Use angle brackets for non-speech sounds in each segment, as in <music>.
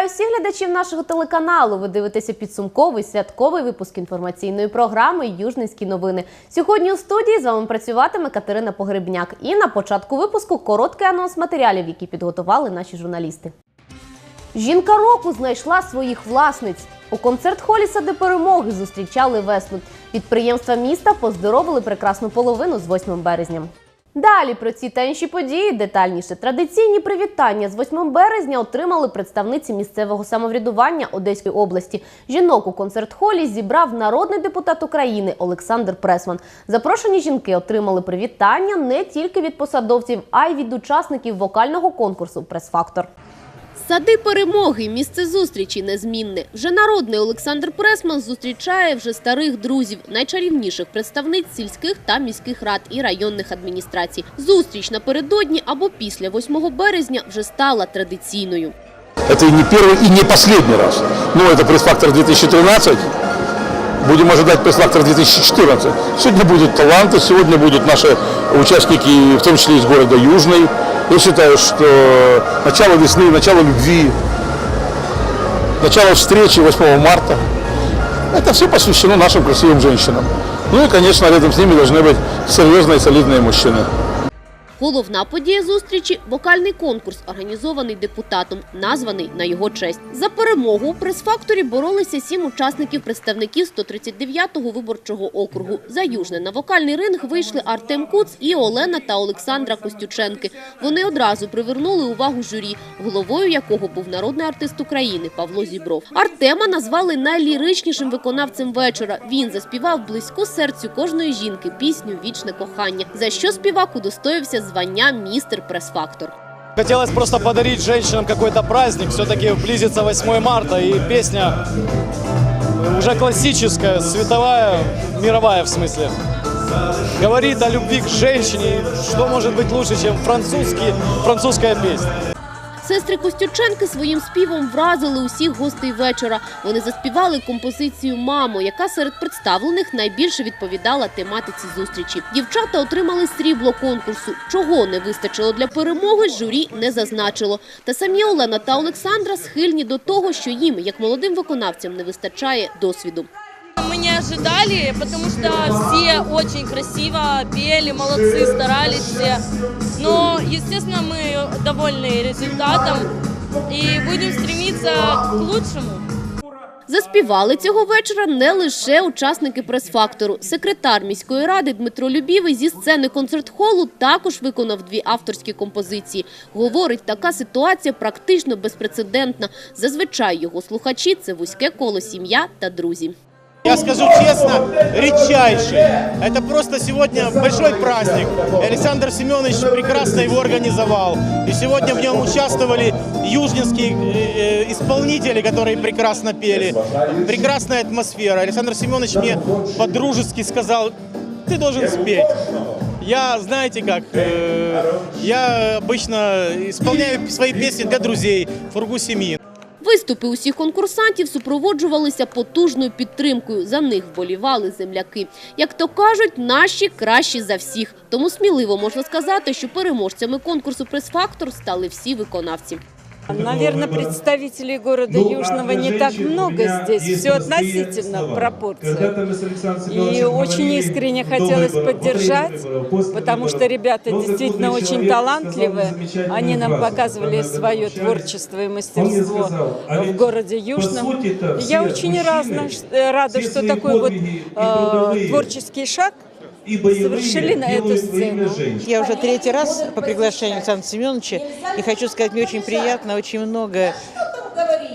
Вітаю всіх глядачів нашого телеканалу. Ви дивитеся підсумковий святковий випуск інформаційної програми Южницькі новини. Сьогодні у студії з вами працюватиме Катерина Погребняк. І на початку випуску короткий анонс матеріалів, які підготували наші журналісти. Жінка року знайшла своїх власниць. У концерт-холі сади перемоги зустрічали весну. Підприємства міста поздоровили прекрасну половину з 8 березня. Далі про ці та інші події детальніше. Традиційні привітання з 8 березня отримали представниці місцевого самоврядування Одеської області. Жінок у концерт-холі зібрав народний депутат України Олександр Пресман. Запрошені жінки отримали привітання не тільки від посадовців, а й від учасників вокального конкурсу Прес-фактор. Сади перемоги, місце зустрічі незмінне. Вже народний Олександр Пресман зустрічає вже старих друзів, найчарівніших представниць сільських та міських рад і районних адміністрацій. Зустріч напередодні або після 8 березня вже стала традиційною. Это и не первый, и не последний раз. Но это пресс-фактор 2013. Будем ожидать пресс-фактор 2014. Сегодня будут таланты, сегодня будут наши участники, в том числе из города Южный. Я считаю, что начало весны, начало любви, начало встречи 8 марта, это все посвящено нашим красивым женщинам. Ну и, конечно, рядом с ними должны быть серьезные, солидные мужчины. Головна подія зустрічі – вокальний конкурс, організований депутатом, названий на його честь. За перемогу у прес-факторі боролися сім учасників представників 139-го виборчого округу. За Южне на вокальний ринг вийшли Артем Куц і Олена та Олександра Костюченки. Вони одразу привернули увагу журі, головою якого був народний артист України Павло Зібров. Артема назвали найліричнішим виконавцем вечора. Він заспівав близьку серцю кожної жінки пісню Вічне кохання, за що співак удостоївся звання містер прес-фактор. Хотелось просто подарить женщинам какой-то праздник. Все-таки близится 8 марта, и песня уже классическая, световая, мировая в смысле. Говорит о любви к женщине. Что может быть лучше, чем французский, французская песня? Сестри Костюченки своїм співом вразили усіх гостей вечора. Вони заспівали композицію Мамо, яка серед представлених найбільше відповідала тематиці зустрічі. Дівчата отримали срібло конкурсу. Чого не вистачило для перемоги, журі не зазначило. Та самі Олена та Олександра схильні до того, що їм, як молодим виконавцям, не вистачає досвіду. Мы не ожидали, потому что все очень красиво пели, молодцы, старались все. Но, естественно, мы довольны результатом и будем стремиться к лучшему. Заспівали цього вечора не лише учасники прес-фактору. Секретар міської ради Дмитро Любівий зі сцени концерт-холу також виконав дві авторські композиції. Говорить, така ситуація практично безпрецедентна. Зазвичай його слухачі – це вузьке коло сім'я та друзі. Я скажу честно, редчайший. Это просто сегодня большой праздник. Александр Семенович прекрасно его организовал. И сегодня в нем участвовали южнинские э, исполнители, которые прекрасно пели. Прекрасная атмосфера. Александр Семенович мне по-дружески сказал, ты должен спеть. Я, знаете как, э, я обычно исполняю свои песни для друзей, в кругу семьи. Виступи усіх конкурсантів супроводжувалися потужною підтримкою. За них вболівали земляки. Як то кажуть, наші кращі за всіх. Тому сміливо можна сказати, що переможцями конкурсу «Прес-фактор» стали всі виконавці. Наверное, представителей города Южного не так много здесь, все относительно в пропорциях. И очень искренне хотелось поддержать, потому что ребята действительно очень талантливые. Они нам показывали свое творчество и мастерство в городе Южном. Я очень э, рада, что такой вот э, творческий шаг совершили на эту сцену. Я уже третий раз по приглашению Александра Семеновича, и хочу сказать, мне очень приятно, очень много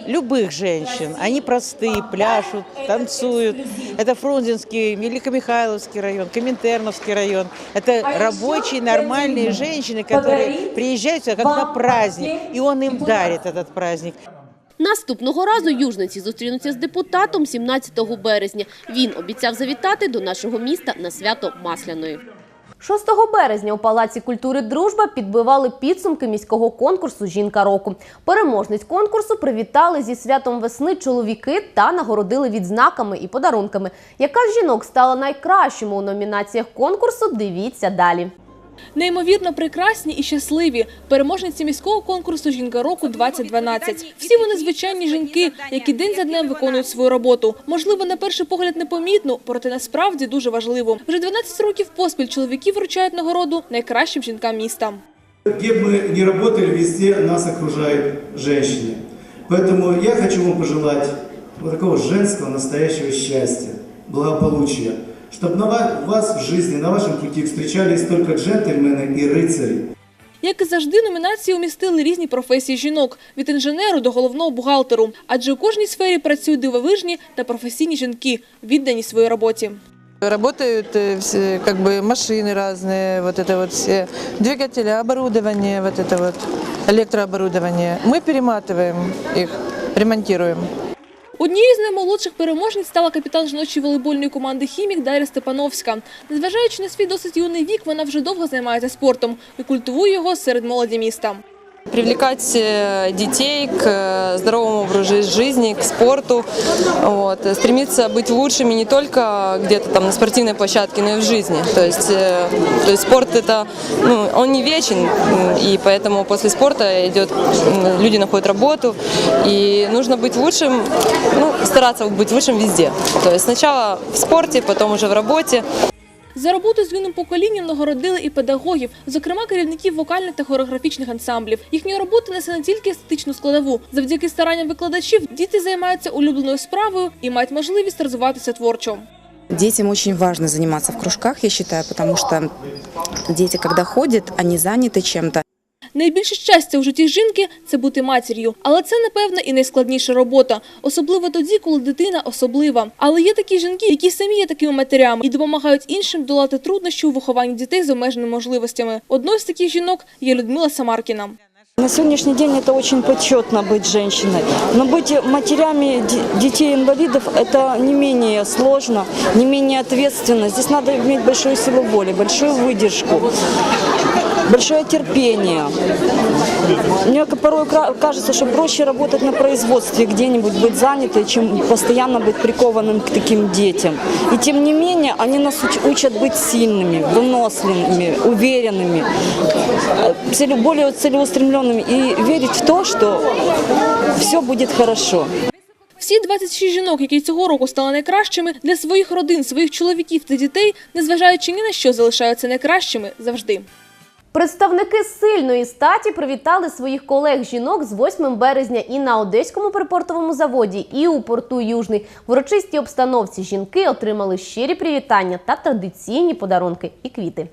любых женщин. Они простые, пляшут, танцуют. Это Фрунзенский, Великомихайловский район, Коминтерновский район. Это рабочие, нормальные женщины, которые приезжают сюда как на праздник, и он им дарит этот праздник. Наступного разу южниці зустрінуться з депутатом 17 березня. Він обіцяв завітати до нашого міста на свято Масляної. 6 березня у Палаці культури Дружба підбивали підсумки міського конкурсу Жінка року. Переможниць конкурсу привітали зі святом весни чоловіки та нагородили відзнаками і подарунками. Яка з жінок стала найкращими у номінаціях конкурсу? Дивіться далі. Неймовірно прекрасні і щасливі переможниці міського конкурсу Жінка року 2012 Всі вони звичайні жінки, які день за днем виконують свою роботу. Можливо, на перший погляд непомітно, проте насправді дуже важливо. Вже 12 років поспіль чоловіки вручають нагороду найкращим жінкам міста. Где бы мы ни работали, везде нас окружают женщины. Поэтому я хочу вам пожелать вот такого женского настоящего счастья, благополучия, чтобы на ва- вас в жизни, на вашем пути встречались только джентльмены и рыцари. Як і завжди, номінації умістили різні професії жінок від інженеру до головного бухгалтеру. Адже у кожній сфері працюють дивовижні та професійні жінки, віддані своїй роботі. Работают э, все, как бы машины разные, вот это вот все двигатели, оборудование, вот это вот электрооборудование. Мы перематываем их, ремонтируем. Однією з наймолодших переможниць стала капітан жіночої волейбольної команди «Хімік» Дар'я Степановська. Незважаючи на свій досить юний вік, вона вже довго займається спортом і культивує його серед молоді міста. Привлекать э, детей к э, здоровому образу жизни, к спорту. Вот. э, Стремиться быть лучшими не только где-то там на спортивной площадке, но и в жизни. То есть, э, то есть спорт это, ну, он не вечен, м, и поэтому после спорта идет, м, люди находят работу, и нужно быть лучшим, ну, стараться быть лучшим везде. То есть сначала в спорте, потом уже в работе. За роботу з юним поколінням нагородили і педагогів, зокрема керівників вокальних та хореографічних ансамблів. Їхня робота несе не тільки естетичну складову. Завдяки старанням викладачів діти займаються улюбленою справою і мають можливість розвиватися творчо. Детям очень важно заниматься в кружках, я считаю, потому что дети, когда ходят, они заняты чем-то. Найбільше щастя у житті жінки це бути матір'ю, але це напевно і найскладніша робота, особливо тоді, коли дитина особлива. Але є такі жінки, які самі є такими матерями і допомагають іншим долати труднощі у вихованні дітей з обмеженими можливостями. Одною з таких жінок є Людмила Самаркіна. На сегодняшний день это очень почетно быть женщиной. Но быть матерями д- детей-инвалидов это не менее сложно, не менее ответственно. Здесь надо иметь большую силу воли, большую выдержку, большое терпение. Мне порой кра- кажется, что проще работать на производстве, где-нибудь быть занятой, чем постоянно быть прикованным к таким детям. И тем не менее, они нас уч- учат быть сильными, выносливыми, уверенными, э, целе- более целеустремленными и верить в то, что все будет хорошо. Всі 26 жінок, які цього року стали найкращими для своїх родин, своїх чоловіків та дітей, незважаючи ні на що, залишаються найкращими завжди. Представники сильної статі привітали своїх колег-жінок з 8 березня і на Одеському припортовому заводі, і у порту Южний. В урочистій обстановці жінки отримали щирі привітання та традиційні подарунки і квіти.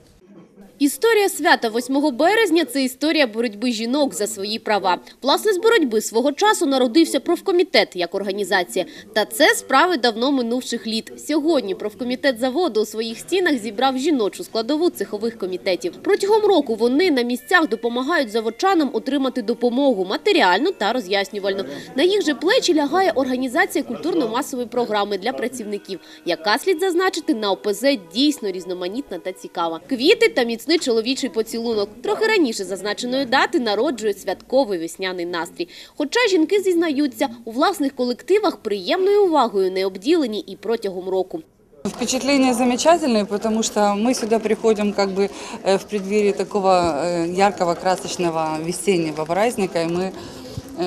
Історія свята 8 березня це історія боротьби жінок за свої права. Власне, з боротьби свого часу народився профкомітет як організація. Та це справи давно минувших літ. Сьогодні профкомітет заводу у своїх стінах зібрав жіночу складову цехових комітетів. Протягом року вони на місцях допомагають заводчанам отримати допомогу матеріальну та роз'яснювальну. На їх же плечі лягає організація культурно-масової програми для працівників, яка слід зазначити на ОПЗ дійсно різноманітна та цікава. Квіти та міцний чоловічий поцілунок. Трохи раніше зазначеної дати народжують святковий весняний настрій. Хоча жінки зізнаються, у власних колективах приємною увагою не обділені і протягом року. Впечатления замечательные, потому что мы сюда приходим как бы э, в преддверии такого э, яркого, красочного весеннего праздника, и мы э,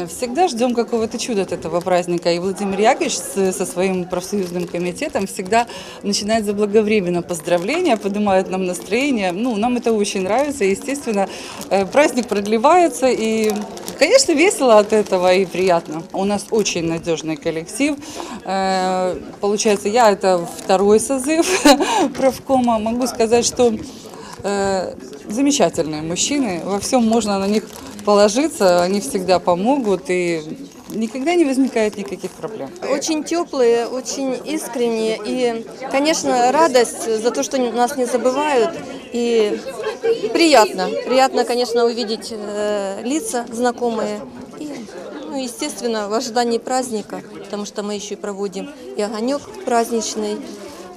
всегда ждем какого-то чуда от этого праздника. И Владимир Яковлевич с- со своим профсоюзным комитетом всегда начинает заблаговременно поздравления, поднимает нам настроение. Ну, нам это очень нравится, и, естественно, э, праздник продлевается, и, конечно, весело от этого и приятно. У нас очень надежный коллектив. Э, Получается, я это второй созыв <laughs> правкома. Могу сказать, что э, замечательные мужчины. Во всем можно на них положиться, они всегда помогут и никогда не возникает никаких проблем. Очень теплые, очень искренние. И, конечно, радость за то, что нас не забывают. И приятно. Приятно, конечно, увидеть э, лица знакомые. И, ну, естественно, в ожидании праздника, потому что мы еще и проводим и огонек праздничный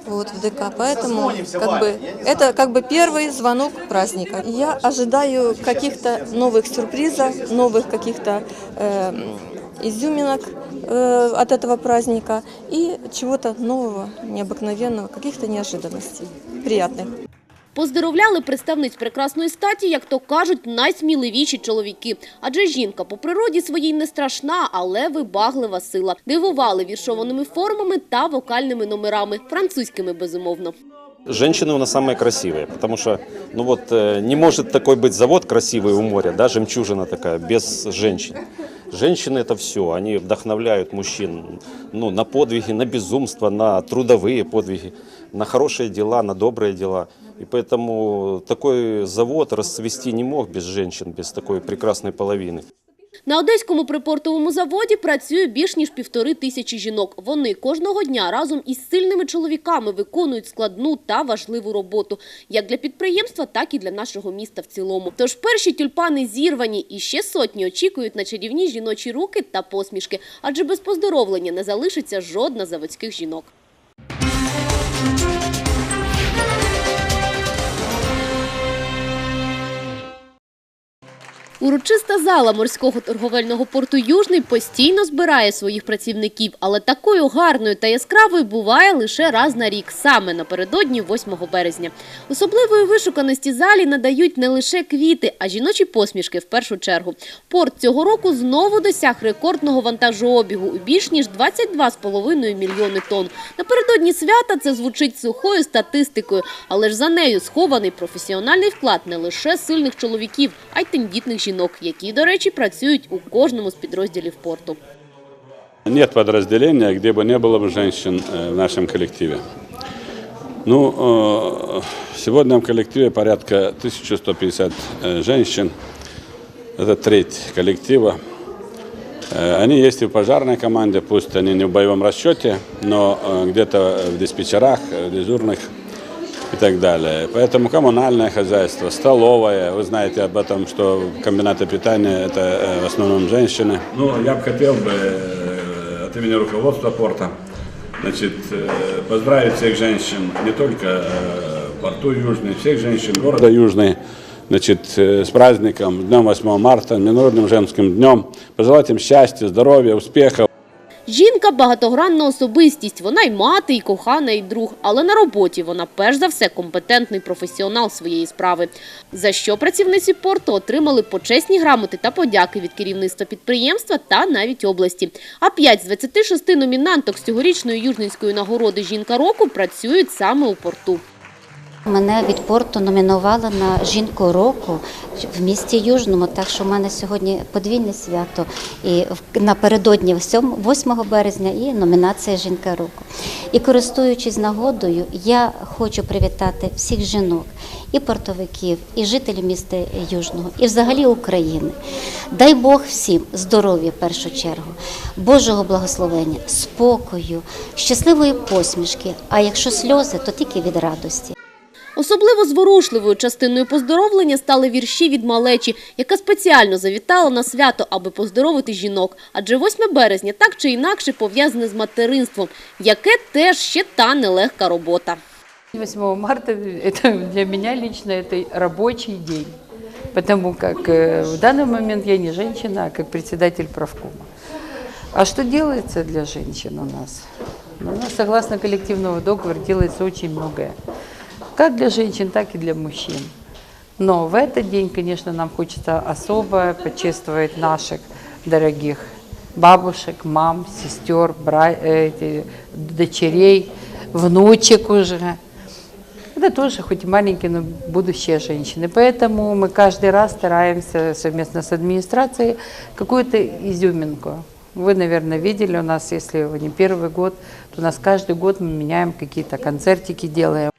вот, в ДК. Поэтому как бы, это как бы первый звонок праздника. Я ожидаю каких-то новых сюрпризов, новых каких-то э, изюминок э, от этого праздника и чего-то нового, необыкновенного, каких-то неожиданностей приятных. Поздоровляли представниць прекрасної статі, як то кажуть, найсміливіші чоловіки. Адже жінка по природі своїй не страшна, але вибаглива сила. Дивували віршованими формами та вокальними номерами, французькими безумовно. Женщины у нас самые красивые, потому что, ну вот, э, не может такой быть завод красивый у моря, да, жемчужина такая, без женщин. Женщины это все, они вдохновляют мужчин, ну, на подвиги, на безумство, на трудовые подвиги, на хорошие дела, на добрые дела. И поэтому такой завод расцвести не мог без женщин, без такой прекрасной половины. На одеському припортовому заводі працює більш ніж півтори тисячі жінок. Вони кожного дня разом із сильними чоловіками виконують складну та важливу роботу як для підприємства, так і для нашого міста в цілому. Тож перші тюльпани зірвані, і ще сотні очікують на чарівні жіночі руки та посмішки, адже без поздоровлення не залишиться жодна заводських жінок. Урочиста зала морського торговельного порту Южний постійно збирає своїх працівників, але такою гарною та яскравою буває лише раз на рік, саме напередодні 8 березня. Особливої вишуканості залі надають не лише квіти, а жіночі посмішки в першу чергу. Порт цього року знову досяг рекордного вантажообігу у більш ніж 22,5 мільйони тонн. Напередодні свята це звучить сухою статистикою, але ж за нею схований професіональний вклад не лише сильних чоловіків, а й тендітних жінок, які, до речі, працюють у кожному з підрозділів порту. Нет подразделения, где бы не было бы женщин э, в нашем коллективе. Ну, э, сегодня в коллективе порядка 1150 э, женщин. Это треть коллектива. Э, Они есть и в пожарной команде, пусть они не в боевом расчете, но э, где-то в диспетчерах, э, дежурных и так далее. Поэтому коммунальное хозяйство, столовая, вы знаете об этом, что комбинаты питания это э, в основном женщины. Ну, я бы хотел бы э, от имени руководства порта значит, э, поздравить всех женщин, не только порту Южный, всех женщин города Южный, значит, с праздником, Днем 8 марта, Международным женским днем. Пожелать им счастья, здоровья, успехов. Жінка – багатогранна особистість. Вона й мати, і кохана, і друг. Але на роботі вона перш за все компетентний професіонал своєї справи. За що працівниці порту отримали почесні грамоти та подяки від керівництва підприємства та навіть області. А 5 з 26 номінанток з цьогорічної южненської нагороди «Жінка року» працюють саме у порту. Мене від порту номінували на жінку року в місті Южному, так що в мене сьогодні подвійне свято. І напередодні 8 березня і номінація Жінка року. І користуючись нагодою, я хочу привітати всіх жінок, і портовиків, і жителів міста Южного, і взагалі України. Дай Бог всім здоров'я в першу чергу, Божого благословення, спокою, щасливої посмішки. А якщо сльози, то тільки від радості. Особливо зворушливою частиною поздоровлення стали вірші від малечі, яка спеціально завітала на свято, аби поздоровити жінок. Адже 8 березня так чи інакше пов'язане з материнством, яке теж ще та нелегка робота. 8 марта это <laughs> для меня лично это рабочий день, потому как э, в данный момент я не женщина, а как председатель правкома. А что делается для женщин у нас? Ну, у нас, согласно коллективного договора, делается очень многое. Как для женщин, так и для мужчин. Но в этот день, конечно, нам хочется особо почествовать наших дорогих бабушек, мам, сестер, бра... э, эти, дочерей, внучек уже. Это тоже хоть и маленькие, но будущие женщины. Поэтому мы каждый раз стараемся совместно с администрацией какую-то изюминку. Вы, наверное, видели у нас, если не первый год, то у нас каждый год мы меняем какие-то концертики, делаем.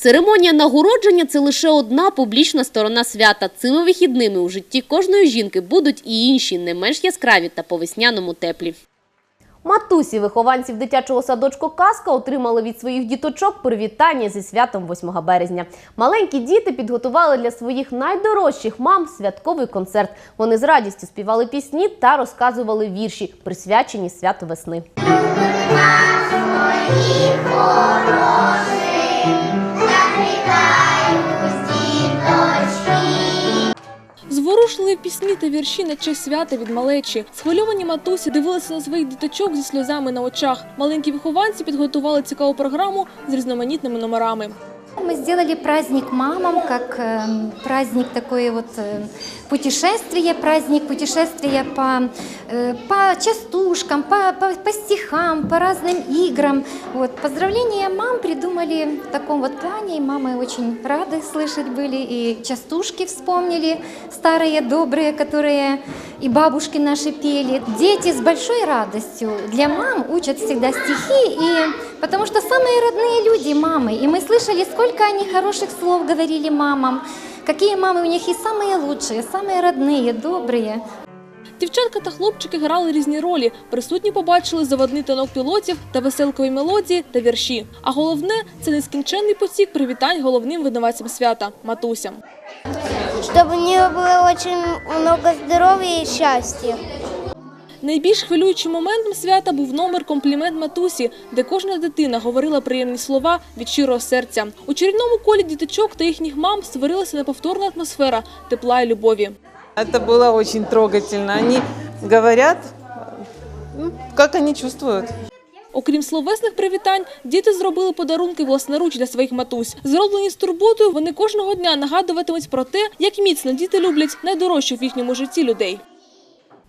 Церемонія нагородження – це лише одна публічна сторона свята. Цими вихідними у житті кожної жінки будуть і інші, не менш яскраві та по-весняному теплі. Матусі вихованців дитячого садочку «Казка» отримали від своїх діточок привітання зі святом 8 березня. Маленькі діти підготували для своїх найдорожчих мам святковий концерт. Вони з радістю співали пісні та розказували вірші, присвячені святу весни. Зворушливі пісні та вірші на честь свята від малечі. Схвильовані матусі дивилися на своїх діточок зі сльозами на очах. Маленькі вихованці підготували цікаву програму з різноманітними номерами. Мы сделали праздник мамам, как эм, праздник такое вот э, путешествие, праздник путешествия по, э, по частушкам, по, по, по стихам, по разным играм. Вот. Поздравления мам придумали в таком вот плане, и мамы очень рады слышать были, и частушки вспомнили, старые, добрые, которые и бабушки наши пели. Дети с большой радостью для мам учат всегда стихи, и потому что самые родные люди мамы, и мы слышали, сколько они хороших слов говорили мамам, какие мамы у них и самые лучшие, самые родные, добрые. Дівчатка та хлопчики грали різні ролі. Присутні побачили заводний тонок пілотів та веселкові мелодії та вірші. А головне це нескінченний потік привітань головним винуватцям свята матусям. Чтобы у нее было очень много здоровья и счастья. Найбільш хвилюючим моментом свята був номер комплімент матусі, де кожна дитина говорила приємні слова від щирого серця. У чарівному колі діточок та їхніх мам створилася неповторна атмосфера тепла і любові. Это было очень трогательно. Они говорят, ну, как они чувствуют. Окрім словесних привітань, діти зробили подарунки власноруч для своїх матусь. Зроблені з турботою, вони кожного дня нагадуватимуть про те, як міцно діти люблять найдорожчих в їхньому житті людей.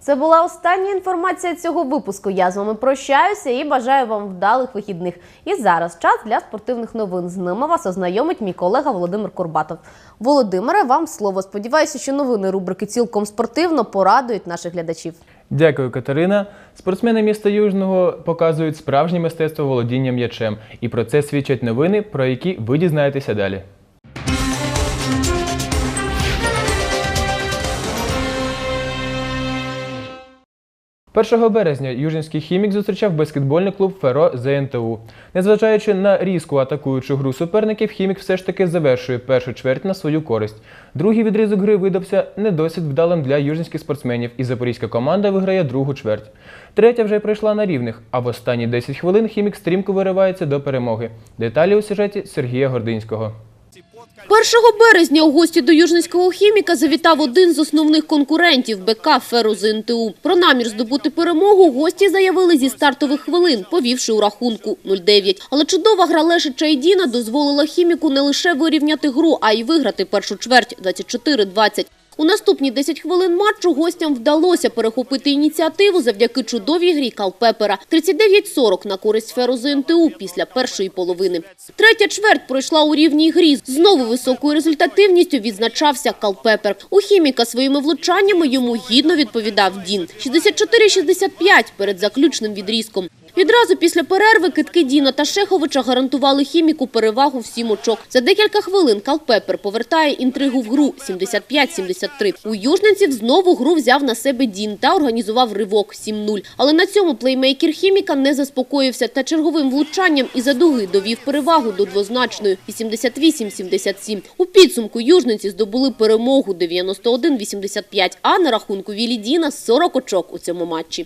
Це була остання інформація цього випуску. Я з вами прощаюся і бажаю вам вдалих вихідних. І зараз час для спортивних новин. З ними вас ознайомить мій колега Володимир Курбатов. Володимире, вам слово. Сподіваюся, що новини рубрики цілком спортивно порадують наших глядачів. Дякую, Катерина. Спортсмени міста Южного показують справжнє мистецтво володіння м'ячем. І про це свідчать новини, про які ви дізнаєтеся далі. 1 березня Южинський хімік зустрічав баскетбольний клуб Феро ЗНТУ. Незважаючи на різку атакуючу гру суперників, хімік все ж таки завершує першу чверть на свою користь. Другий відрізок гри видався не досить вдалим для южинських спортсменів, і запорізька команда виграє другу чверть. Третя вже прийшла на рівних, а в останні 10 хвилин хімік стрімко виривається до перемоги. Деталі у сюжеті Сергія Гординського. 1 березня у гості до Южницького хіміка завітав один з основних конкурентів БК «Феру ЗНТУ». Про намір здобути перемогу гості заявили зі стартових хвилин, повівши у рахунку 0-9. Але чудова гра Леши Чайдіна дозволила хіміку не лише вирівняти гру, а й виграти першу чверть 24-20. У наступні 10 хвилин матчу гостям вдалося перехопити ініціативу завдяки чудовій грі Калпепера. 39-40 на користь Феру ЗНТУ після першої половини. Третя чверть пройшла у рівній грі. Знову високою результативністю відзначався Калпепер. У хіміка своїми влучаннями йому гідно відповідав Дін. 64-65 перед заключним відрізком. Відразу після перерви китки Діна та Шеховича гарантували хіміку перевагу в сім очок. За декілька хвилин Калпепер повертає інтригу в гру 75-73. У южненців знову гру взяв на себе Дін та організував ривок 7-0. Але на цьому плеймейкер хіміка не заспокоївся та черговим влучанням із-за дуги довів перевагу до двозначної 88-77. У підсумку южненці здобули перемогу 91-85, а на рахунку Вілі Діна 40 очок у цьому матчі.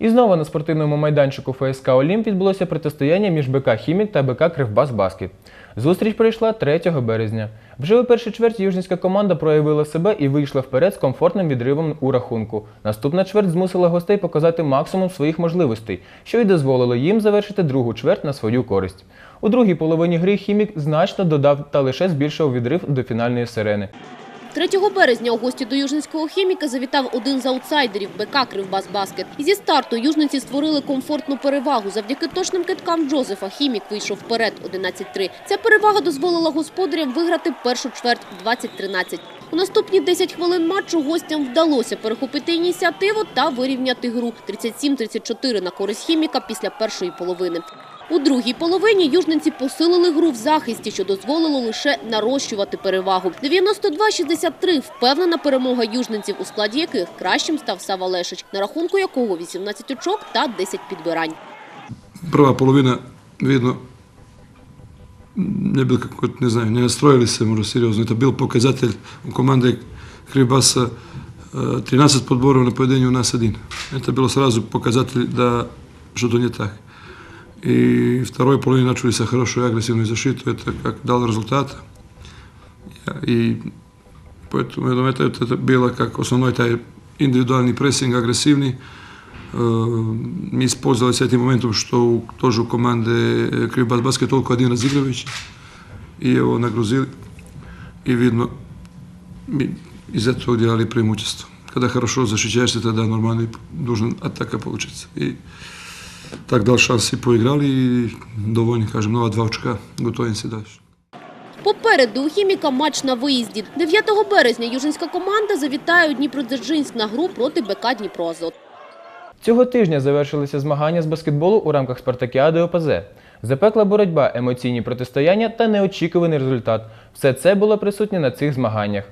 І знову на спортивному майданчику ФСК Олімп відбулося протистояння між БК Хімік та БК Кривбас Баскет. Зустріч пройшла 3 березня. Вже у першій чверті южницька команда проявила себе і вийшла вперед з комфортним відривом у рахунку. Наступна чверть змусила гостей показати максимум своїх можливостей, що й дозволило їм завершити другу чверть на свою користь. У другій половині гри хімік значно додав та лише збільшив відрив до фінальної сирени. 3 березня у гості до южницького хіміка завітав один з аутсайдерів БК Кривбас Баскет. І зі старту южниці створили комфортну перевагу. Завдяки точним киткам Джозефа хімік вийшов вперед 11-3. Ця перевага дозволила господарям виграти першу чверть 20-13. У наступні 10 хвилин матчу гостям вдалося перехопити ініціативу та вирівняти гру 37-34 на користь хіміка після першої половини. У другій половині южненці посилили гру в захисті, що дозволило лише нарощувати перевагу. 92-63 – впевнена перемога южненців, у складі яких кращим став Сава Лешич, на рахунку якого 18 очок та 10 підбирань. Ne bil kako, ne znam, ne nastrojili se možda seriozno. To je bil pokazatelj u komande Kribasa 13 podborov na pojedenju u nas один. Это bilo сразу показатель да что-то не так. И второй половине начали се хорошо и агрессивную защиту, это как дало результат. И поэтому я думаю, это, это было как основной taj индивидуальный прессинг, агрессивный. Mi использовали с этим моментом, что у, тоже у команды Кривбас Баскет только один разыгрывающий. и его нагрузили. И видно, ми из этого делали преимущество. Когда хорошо защищаешься, тогда нормальный должен атака получиться. И так дал шанс и поиграли, и довольны, кажем, ну а два очка, готовимся дальше. Попереду у хіміка матч на виїзді. 9 березня южинська команда завітає у Дніпродзержинськ на гру проти БК Дніпроазот. Цього тижня завершилися змагання з баскетболу у рамках Спартакіади ОПЗ. Запекла боротьба, емоційні протистояння та неочікуваний результат. Все це було присутнє на цих змаганнях.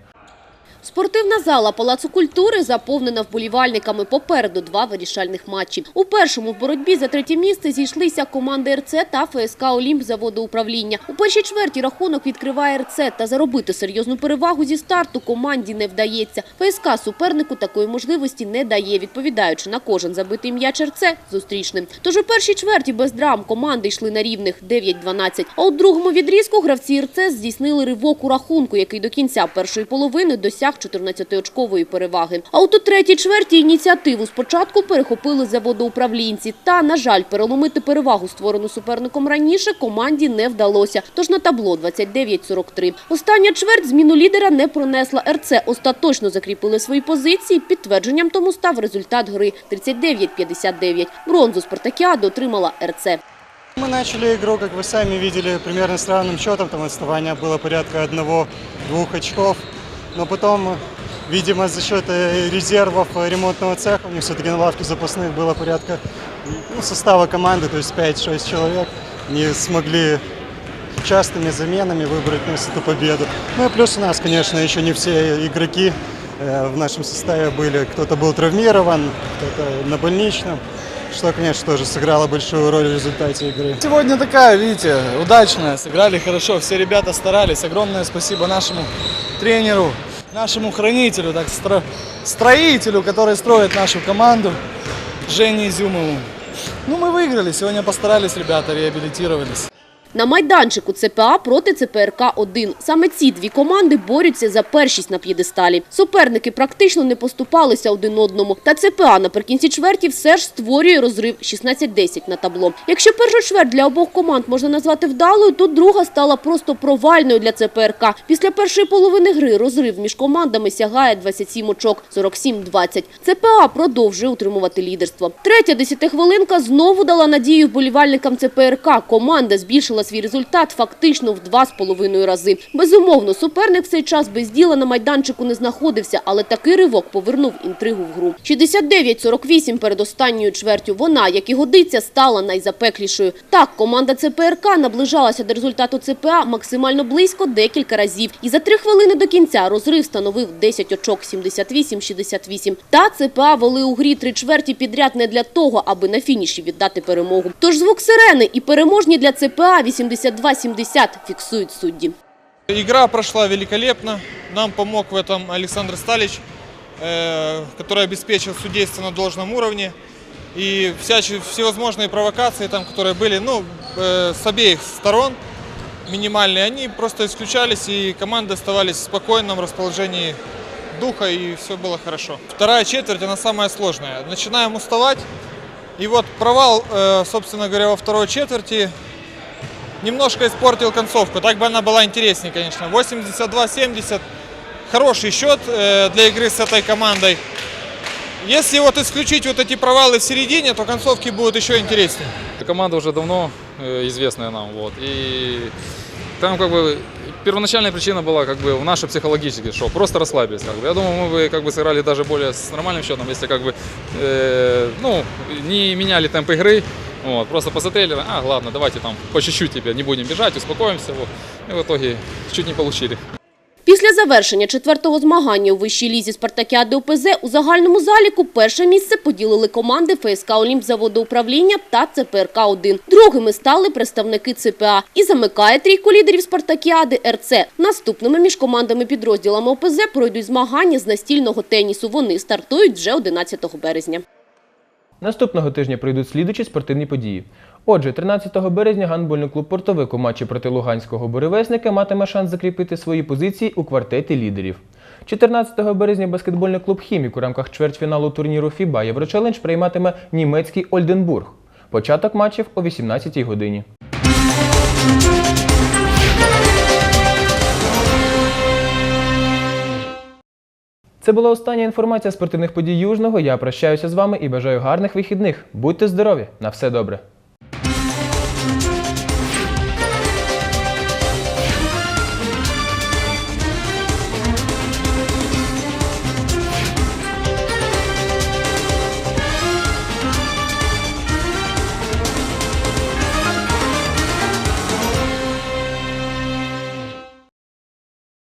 Спортивна зала Палацу культури заповнена вболівальниками. Попереду два вирішальних матчі. У першому в боротьбі за третє місце зійшлися команди РЦ та ФСК Олімп заводу управління. У першій чверті рахунок відкриває РЦ, та заробити серйозну перевагу зі старту команді не вдається. ФСК супернику такої можливості не дає, відповідаючи на кожен забитий м'яч РЦ зустрічним. Тож у першій чверті без драм команди йшли на рівних 9-12. А у другому відрізку гравці РЦ здійснили ривок у рахунку, який до кінця першої половини досяг 14-очкової переваги. А от у третій чверті ініціативу спочатку перехопили заводоуправлінці. Та, на жаль, переломити перевагу, створену суперником раніше, команді не вдалося. Тож на табло 29-43. Остання чверть зміну лідера не пронесла. РЦ остаточно закріпили свої позиції. Підтвердженням тому став результат гри 39-59. Бронзу спартакіади отримала РЦ. Мы начали игру, как вы сами видели, примерно с равным счетом. Там отставание было порядка одного-двух очков. Но потом, видимо, за счет э, резервов э, ремонтного цеха, у них все-таки на лавке запасных было порядка ну, состава команды, то есть 5-6 человек, не смогли частыми заменами выбрать на эту победу. Ну и плюс у нас, конечно, еще не все игроки э, в нашем составе были. Кто-то был травмирован, кто-то на больничном, что, конечно, тоже сыграло большую роль в результате игры. Сегодня такая, видите, удачная. Сыграли хорошо, все ребята старались. Огромное спасибо нашему тренеру, нашему хранителю, так стро- строителю, который строит нашу команду, Жене Изюмову. Ну, мы выиграли. Сегодня постарались ребята, реабилитировались. На майданчику ЦПА проти ЦПРК-1. Саме ці дві команди борються за першість на п'єдесталі. Суперники практично не поступалися один одному. Та ЦПА наприкінці чверті все ж створює розрив 16-10 на табло. Якщо першу чверть для обох команд можна назвати вдалою, то друга стала просто провальною для ЦПРК. Після першої половини гри розрив між командами сягає 27 очок – 47-20. ЦПА продовжує утримувати лідерство. Третя десятихвилинка знову дала надію вболівальникам ЦПРК. Команда збільшила свій результат фактично в два з половиною рази. Безумовно, суперник цей час без діла на майданчику не знаходився, але такий ривок повернув інтригу в гру. 69-48 перед останньою чвертю. Вона, як і годиться, стала найзапеклішою. Так, команда ЦПРК наближалася до результату ЦПА максимально близько декілька разів. І за три хвилини до кінця розрив становив 10 очок 78-68. Та ЦПА вели у грі три чверті підряд не для того, аби на фініші віддати перемогу. Тож звук сирени і переможні для ЦПА 82-70 фіксують судді. Игра прошла великолепно. Нам помог в этом Александр Сталич, э, который обеспечил судейство на должном уровне. И всячи- всевозможные провокации, там, которые были ну, э, с обеих сторон, минимальные, они просто исключались, и команды оставались в спокойном расположении духа, и все было хорошо. Вторая четверть, она самая сложная. Начинаем уставать, и вот провал, э, собственно говоря, во второй четверти немножко испортил концовку. Так бы она была интереснее, конечно. 82-70. Хороший счет э, для игры с этой командой. Если вот исключить вот эти провалы в середине, то концовки будут еще интереснее. Команда уже давно э, известная нам, вот, и там как бы первоначальная причина была как бы в нашей психологической, что просто расслабились. Как бы. Я думаю, мы бы как бы сыграли даже более с нормальным счетом, если как бы э, ну, не меняли темп игры, вот, просто посмотрели, а, ладно, давайте там по чуть-чуть тебя не будем бежать, успокоимся, вот, и в итоге чуть не получили. Після завершення четвертого змагання у вищій лізі Спартакіади ОПЗ у загальному заліку перше місце поділили команди ФСК Олімп заводоуправління та ЦПРК-1. Другими стали представники ЦПА. І замикає трійку лідерів Спартакіади РЦ. Наступними між командами підрозділами ОПЗ пройдуть змагання з настільного тенісу. Вони стартують вже 11 березня. Наступного тижня пройдуть слідучі спортивні події. Отже, 13 березня гандбольний клуб «Портовик» у матчі проти Луганського буревесника матиме шанс закріпити свої позиції у квартеті лідерів. 14 березня баскетбольний клуб «Хімік» у рамках чвертьфіналу турніру FIBA Єврочелендж прийматиме німецький Ольденбург. Початок матчів о 18 годині. Це була остання інформація спортивних подій Южного. Я прощаюся з вами і бажаю гарних вихідних. Будьте здорові! На все добре!